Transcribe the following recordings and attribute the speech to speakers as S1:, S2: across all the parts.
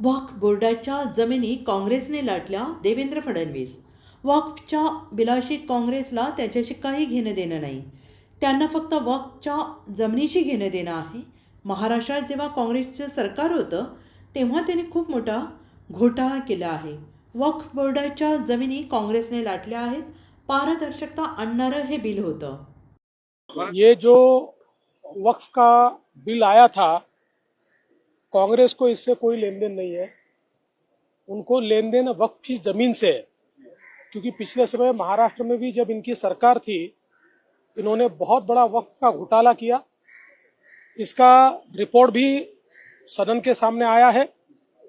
S1: Walk बोर्डाच्या जमिनी काँग्रेसने लाटल्या देवेंद्र फडणवीस. वॉकच्या बिलाशी काँग्रेसला त्याच्याशी काही घेणं देणं नाही. त्यांना फक्त वॉकच्या जमिनीशी घेणं देणं आहे. महाराष्ट्रात जेव्हा काँग्रेसचं सरकार होतं तेव्हा त्यांनी खूप मोठा घोटाळा केला आहे. वक्फ बोर्डाच्या जमिनी काँग्रेसने लाटल्या आहेत. पारदर्शकता आणणारं हे बिल होतं.
S2: ये जो वक्फ का बिल आया था कांग्रेस को इससे कोई लेन देन नहीं है। उनको लेन देन वक्त की ज़मीन से है। क्योंकि पिछले समय महाराष्ट्र में भी जब इनकी सरकार थी, इन्होंने बहुत बड़ा वक्त का घोटाला किया। इसका रिपोर्ट भी सदन के सामने आया है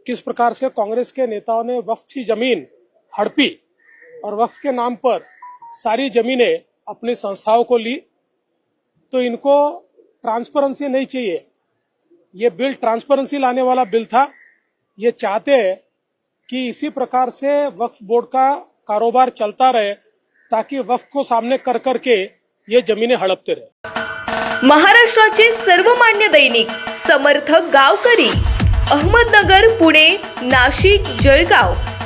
S2: किस प्रकार से कांग्रेस के नेताओं ने वक्फ की ज़मीन हड़पी और वक्फ के नाम पर सारी जमीनें अपनी संस्थाओं को ली। तो इनको ट्रांसपेरेंसी नहीं चाहिए। ये बिल ट्रांसपेरेंसी लाने वाला बिल था। ये चाहते हैं कि इसी प्रकार से वक्फ बोर्ड का कारोबार चलता रहे ताकि वक्फ को सामने कर करके ये जमीनें हड़पते रहे।
S3: महाराष्ट्राचे सर्वमान्य दैनिक समर्थक गावकरी अहमदनगर पुणे नाशिक जळगाव.